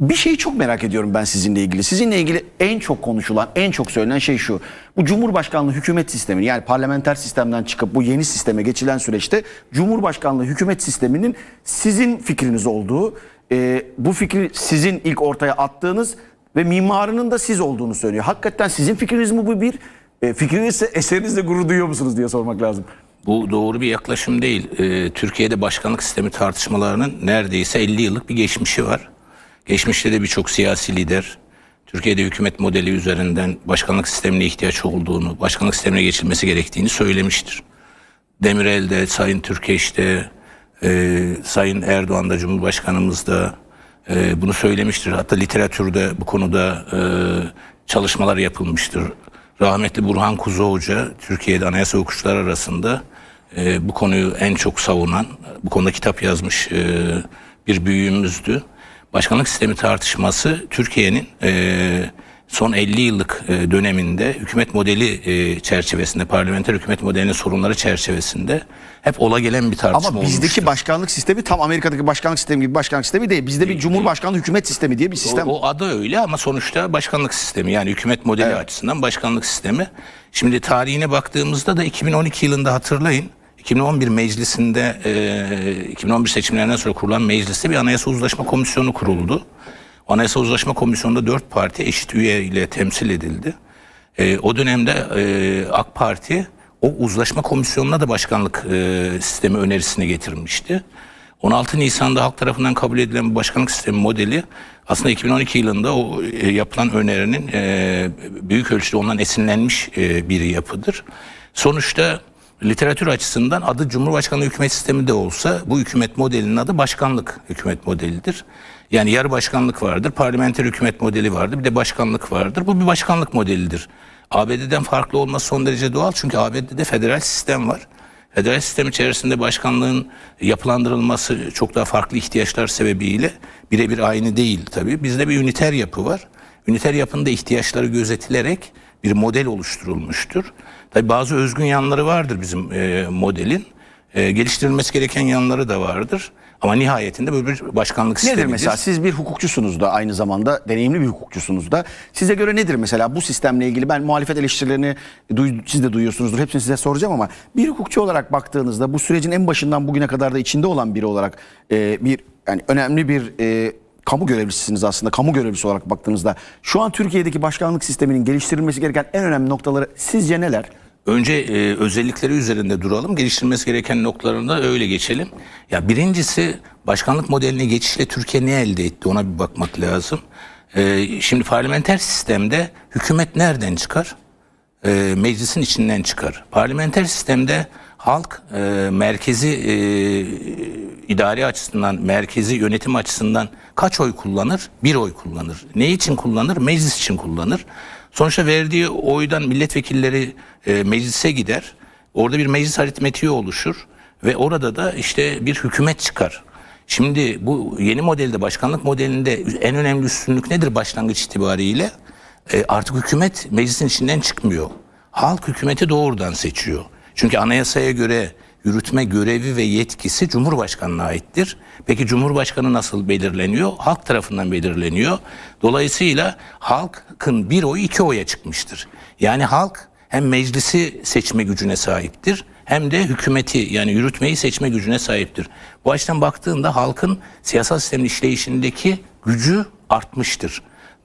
Bir şeyi çok merak ediyorum ben sizinle ilgili. Sizinle ilgili en çok konuşulan, en çok söylenen şey şu. Bu Cumhurbaşkanlığı hükümet sistemi yani parlamenter sistemden çıkıp bu yeni sisteme geçilen süreçte Cumhurbaşkanlığı hükümet sisteminin sizin fikriniz olduğu, e, bu fikri sizin ilk ortaya attığınız ve mimarının da siz olduğunu söylüyor. Hakikaten sizin fikriniz mi bu bir? E, fikrinizse eserinizle gurur duyuyor musunuz diye sormak lazım. Bu doğru bir yaklaşım değil. Ee, Türkiye'de başkanlık sistemi tartışmalarının neredeyse 50 yıllık bir geçmişi var. Geçmişte de birçok siyasi lider Türkiye'de hükümet modeli üzerinden başkanlık sistemine ihtiyaç olduğunu, başkanlık sistemine geçilmesi gerektiğini söylemiştir. Demirel'de, Sayın Türkeş'te, e, Sayın Erdoğan da Cumhurbaşkanımız da e, bunu söylemiştir. Hatta literatürde bu konuda e, çalışmalar yapılmıştır. Rahmetli Burhan Kuzu Hoca Türkiye'de anayasa hukukçular arasında e, bu konuyu en çok savunan, bu konuda kitap yazmış e, bir büyüğümüzdü. Başkanlık sistemi tartışması Türkiye'nin e, son 50 yıllık e, döneminde hükümet modeli e, çerçevesinde, parlamenter hükümet modelinin sorunları çerçevesinde hep ola gelen bir tartışma Ama bizdeki olmuştur. başkanlık sistemi tam Amerika'daki başkanlık sistemi gibi başkanlık sistemi değil. Bizde bir Cumhurbaşkanlığı hükümet sistemi diye bir sistem. O, o adı öyle ama sonuçta başkanlık sistemi yani hükümet modeli Evet. açısından başkanlık sistemi. Şimdi tarihine baktığımızda da 2012 yılında hatırlayın 2011 meclisinde e, 2011 seçimlerinden sonra kurulan mecliste bir anayasa uzlaşma komisyonu kuruldu. O anayasa uzlaşma komisyonunda dört parti eşit üye ile temsil edildi. E, o dönemde e, AK Parti o uzlaşma komisyonuna da başkanlık e, sistemi önerisini getirmişti. 16 Nisan'da halk tarafından kabul edilen bu başkanlık sistemi modeli aslında 2012 yılında o e, yapılan önerinin e, büyük ölçüde ondan esinlenmiş e, bir yapıdır. Sonuçta literatür açısından adı Cumhurbaşkanlığı hükümet sistemi de olsa bu hükümet modelinin adı başkanlık hükümet modelidir. Yani yarı başkanlık vardır, parlamenter hükümet modeli vardır, bir de başkanlık vardır. Bu bir başkanlık modelidir. ABD'den farklı olması son derece doğal çünkü ABD'de federal sistem var. Federal sistem içerisinde başkanlığın yapılandırılması çok daha farklı ihtiyaçlar sebebiyle birebir aynı değil tabii. Bizde bir üniter yapı var. Üniter yapında ihtiyaçları gözetilerek bir model oluşturulmuştur. Tabii bazı özgün yanları vardır bizim e, modelin. E, geliştirilmesi gereken yanları da vardır. Ama nihayetinde böyle bir başkanlık sistemidir. Nedir mesela siz bir hukukçusunuz da aynı zamanda deneyimli bir hukukçusunuz da. Size göre nedir mesela bu sistemle ilgili ben muhalefet eleştirilerini duy- siz de duyuyorsunuzdur hepsini size soracağım ama bir hukukçu olarak baktığınızda bu sürecin en başından bugüne kadar da içinde olan biri olarak e, bir yani önemli bir e, kamu görevlisisiniz aslında kamu görevlisi olarak baktığınızda şu an Türkiye'deki başkanlık sisteminin geliştirilmesi gereken en önemli noktaları sizce neler? Önce e, özellikleri üzerinde duralım. Geliştirilmesi gereken noktalarında öyle geçelim. Ya birincisi başkanlık modeline geçişle Türkiye ne elde etti ona bir bakmak lazım. E, şimdi parlamenter sistemde hükümet nereden çıkar? E, meclisin içinden çıkar. Parlamenter sistemde halk e, merkezi e, idari açısından, merkezi yönetim açısından kaç oy kullanır? Bir oy kullanır. Ne için kullanır? Meclis için kullanır. Sonuçta verdiği oydan milletvekilleri e, meclise gider. Orada bir meclis aritmetiği oluşur ve orada da işte bir hükümet çıkar. Şimdi bu yeni modelde başkanlık modelinde en önemli üstünlük nedir başlangıç itibariyle? E, artık hükümet meclisin içinden çıkmıyor. Halk hükümeti doğrudan seçiyor. Çünkü anayasaya göre yürütme görevi ve yetkisi Cumhurbaşkanı'na aittir. Peki Cumhurbaşkanı nasıl belirleniyor? Halk tarafından belirleniyor. Dolayısıyla halkın bir oyu iki oya çıkmıştır. Yani halk hem meclisi seçme gücüne sahiptir hem de hükümeti yani yürütmeyi seçme gücüne sahiptir. Bu açıdan baktığında halkın siyasal sistemin işleyişindeki gücü artmıştır.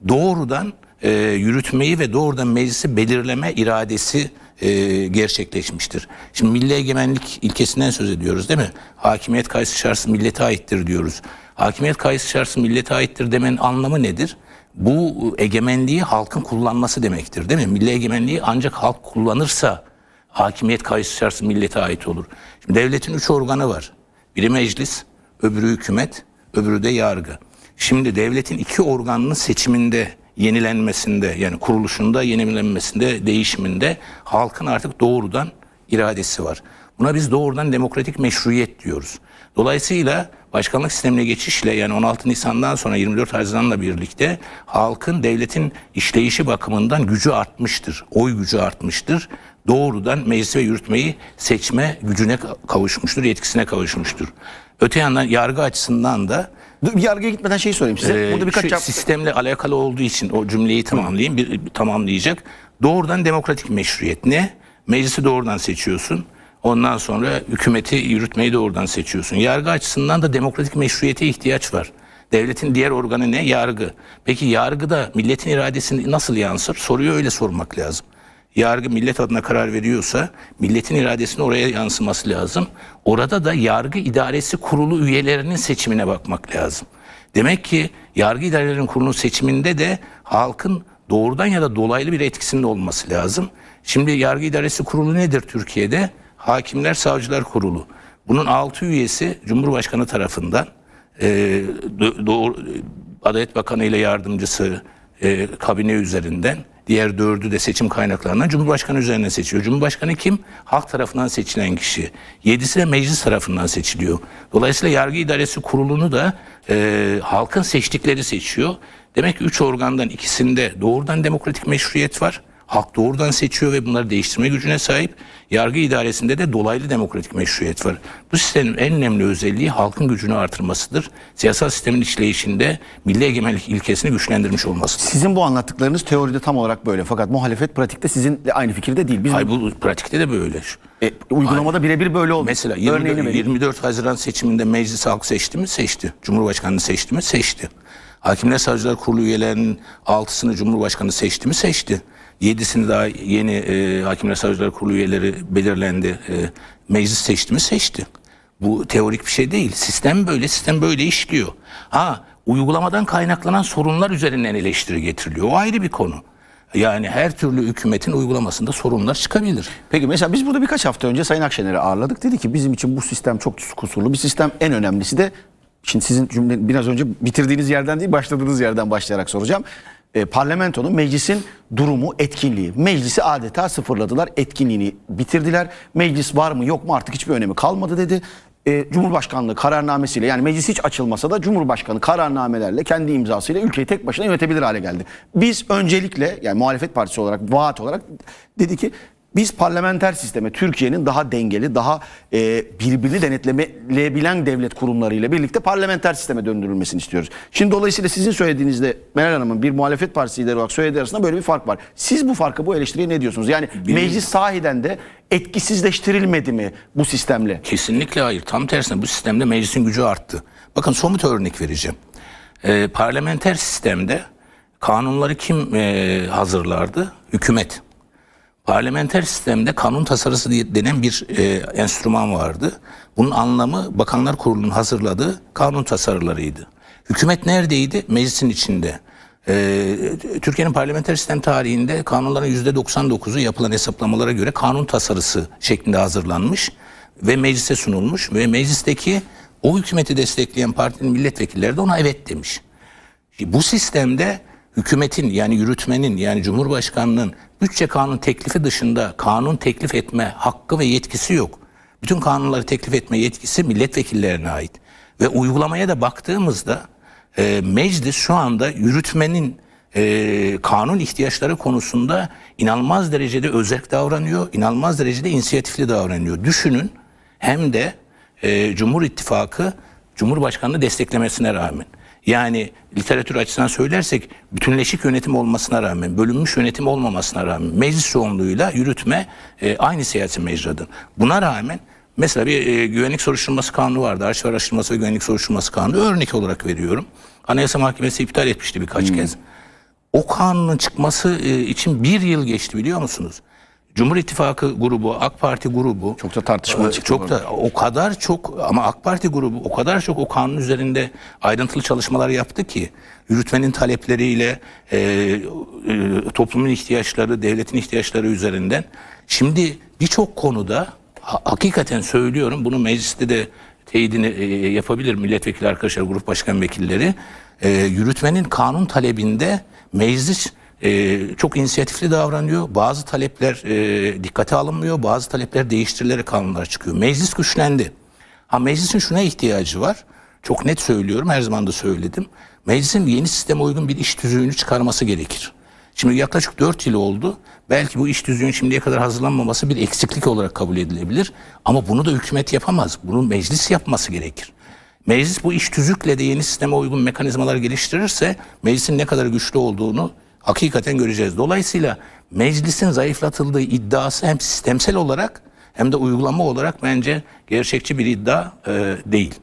Doğrudan e, yürütmeyi ve doğrudan meclisi belirleme iradesi e, gerçekleşmiştir. Şimdi milli egemenlik ilkesinden söz ediyoruz değil mi? Hakimiyet kayısı şartı millete aittir diyoruz. Hakimiyet kayısı şartı millete aittir demenin anlamı nedir? Bu egemenliği halkın kullanması demektir değil mi? Milli egemenliği ancak halk kullanırsa hakimiyet kayısı şartı millete ait olur. Şimdi devletin üç organı var. Biri meclis, öbürü hükümet, öbürü de yargı. Şimdi devletin iki organının seçiminde, yenilenmesinde yani kuruluşunda, yenilenmesinde, değişiminde halkın artık doğrudan iradesi var. Buna biz doğrudan demokratik meşruiyet diyoruz. Dolayısıyla başkanlık sistemine geçişle yani 16 Nisan'dan sonra 24 Haziran'la birlikte halkın devletin işleyişi bakımından gücü artmıştır. Oy gücü artmıştır. Doğrudan meclis ve yürütmeyi seçme gücüne kavuşmuştur, yetkisine kavuşmuştur. Öte yandan yargı açısından da Bir yargıya gitmeden şey sorayım size. Ee, Burada birkaç cevap- sistemle alakalı olduğu için o cümleyi tamamlayayım. Bir, bir tamamlayacak. Doğrudan demokratik meşruiyet ne? Meclisi doğrudan seçiyorsun. Ondan sonra hükümeti yürütmeyi doğrudan seçiyorsun. Yargı açısından da demokratik meşruiyete ihtiyaç var. Devletin diğer organı ne? Yargı. Peki yargıda milletin iradesini nasıl yansır? Soruyu öyle sormak lazım. Yargı millet adına karar veriyorsa milletin iradesinin oraya yansıması lazım. Orada da yargı idaresi kurulu üyelerinin seçimine bakmak lazım. Demek ki yargı idarelerinin kurulu seçiminde de halkın doğrudan ya da dolaylı bir etkisinin olması lazım. Şimdi yargı idaresi kurulu nedir Türkiye'de? Hakimler Savcılar Kurulu. Bunun 6 üyesi Cumhurbaşkanı tarafından e, do- doğru, Adalet Bakanı ile yardımcısı e, kabine üzerinden diğer dördü de seçim kaynaklarından Cumhurbaşkanı üzerine seçiyor. Cumhurbaşkanı kim? Halk tarafından seçilen kişi. Yedisi de meclis tarafından seçiliyor. Dolayısıyla yargı idaresi kurulunu da e, halkın seçtikleri seçiyor. Demek ki üç organdan ikisinde doğrudan demokratik meşruiyet var. Halk doğrudan seçiyor ve bunları değiştirme gücüne sahip. Yargı idaresinde de dolaylı demokratik meşruiyet var. Bu sistemin en önemli özelliği halkın gücünü artırmasıdır. Siyasal sistemin işleyişinde milli egemenlik ilkesini güçlendirmiş olmasıdır. Sizin bu anlattıklarınız teoride tam olarak böyle. Fakat muhalefet pratikte sizinle aynı fikirde değil. Biz Hayır bu pratikte de böyle. e, uygulamada birebir böyle oldu. Mesela Örneğini 24, vereyim. 24 Haziran seçiminde meclis halk seçti mi? Seçti. Cumhurbaşkanını seçti mi? Seçti. Hakimler Savcılar Kurulu üyelerinin altısını Cumhurbaşkanı seçti mi? Seçti. Yedisini daha yeni e, Hakimler Savcılar Kurulu üyeleri belirlendi. E, meclis seçti mi? Seçti. Bu teorik bir şey değil. Sistem böyle, sistem böyle işliyor. Ha, uygulamadan kaynaklanan sorunlar üzerinden eleştiri getiriliyor. O ayrı bir konu. Yani her türlü hükümetin uygulamasında sorunlar çıkabilir. Peki mesela biz burada birkaç hafta önce Sayın Akşener'i ağırladık. Dedi ki bizim için bu sistem çok kusurlu bir sistem. En önemlisi de şimdi sizin cümle biraz önce bitirdiğiniz yerden değil başladığınız yerden başlayarak soracağım. E, parlamentonun meclisin durumu, etkinliği. Meclisi adeta sıfırladılar. Etkinliğini bitirdiler. Meclis var mı yok mu artık hiçbir önemi kalmadı dedi. E, Cumhurbaşkanlığı kararnamesiyle yani meclis hiç açılmasa da Cumhurbaşkanı kararnamelerle kendi imzasıyla ülkeyi tek başına yönetebilir hale geldi. Biz öncelikle yani muhalefet partisi olarak vaat olarak dedi ki biz parlamenter sisteme Türkiye'nin daha dengeli, daha e, birbirini denetleyebilen devlet kurumlarıyla birlikte parlamenter sisteme döndürülmesini istiyoruz. Şimdi dolayısıyla sizin söylediğinizde Meral Hanım'ın bir muhalefet partisi lideri olarak söylediği arasında böyle bir fark var. Siz bu farkı, bu eleştiriye ne diyorsunuz? Yani meclis sahiden de etkisizleştirilmedi mi bu sistemle? Kesinlikle hayır. Tam tersine bu sistemde meclisin gücü arttı. Bakın somut örnek vereceğim. Ee, parlamenter sistemde kanunları kim e, hazırlardı? Hükümet. Parlamenter sistemde kanun tasarısı diye denen bir e, enstrüman vardı. Bunun anlamı Bakanlar Kurulu'nun hazırladığı kanun tasarılarıydı. Hükümet neredeydi? Meclisin içinde. Ee, Türkiye'nin parlamenter sistem tarihinde kanunların %99'u yapılan hesaplamalara göre kanun tasarısı şeklinde hazırlanmış ve meclise sunulmuş ve meclisteki o hükümeti destekleyen partinin milletvekilleri de ona evet demiş. Bu sistemde hükümetin yani yürütmenin yani Cumhurbaşkanının bütçe kanun teklifi dışında kanun teklif etme hakkı ve yetkisi yok. Bütün kanunları teklif etme yetkisi milletvekillerine ait. Ve uygulamaya da baktığımızda e, meclis şu anda yürütmenin e, kanun ihtiyaçları konusunda inanılmaz derecede özerk davranıyor, inanılmaz derecede inisiyatifli davranıyor. Düşünün hem de e, Cumhur İttifakı Cumhurbaşkanını desteklemesine rağmen. Yani literatür açısından söylersek bütünleşik yönetim olmasına rağmen, bölünmüş yönetim olmamasına rağmen meclis çoğunluğuyla yürütme e, aynı siyasi mecradır. Buna rağmen mesela bir e, güvenlik soruşturması kanunu vardı. Arşiv araştırması ve güvenlik soruşturması kanunu örnek olarak veriyorum. Anayasa Mahkemesi iptal etmişti birkaç kez. O kanunun çıkması e, için bir yıl geçti biliyor musunuz? Cumhur İttifakı grubu, AK Parti grubu Çok da tartışmalı e, çıktı Çok da o kadar çok ama AK Parti grubu o kadar çok o kanun üzerinde ayrıntılı çalışmalar yaptı ki yürütmenin talepleriyle e, e, toplumun ihtiyaçları, devletin ihtiyaçları üzerinden. Şimdi birçok konuda ha- hakikaten söylüyorum bunu mecliste de teyidini e, yapabilir milletvekili arkadaşlar, grup başkan vekilleri. E, yürütmenin kanun talebinde meclis e, çok inisiyatifli davranıyor. Bazı talepler e, dikkate alınmıyor, bazı talepler değiştirilerek kanunlar çıkıyor. Meclis güçlendi. Ha meclisin şuna ihtiyacı var. Çok net söylüyorum, her zaman da söyledim. Meclisin yeni sisteme uygun bir iş tüzüğünü çıkarması gerekir. Şimdi yaklaşık 4 yıl oldu. Belki bu iş tüzüğün şimdiye kadar hazırlanmaması bir eksiklik olarak kabul edilebilir. Ama bunu da hükümet yapamaz. Bunu meclis yapması gerekir. Meclis bu iş tüzükle de yeni sisteme uygun mekanizmalar geliştirirse meclisin ne kadar güçlü olduğunu hakikaten göreceğiz. Dolayısıyla meclisin zayıflatıldığı iddiası hem sistemsel olarak hem de uygulama olarak bence gerçekçi bir iddia e, değil.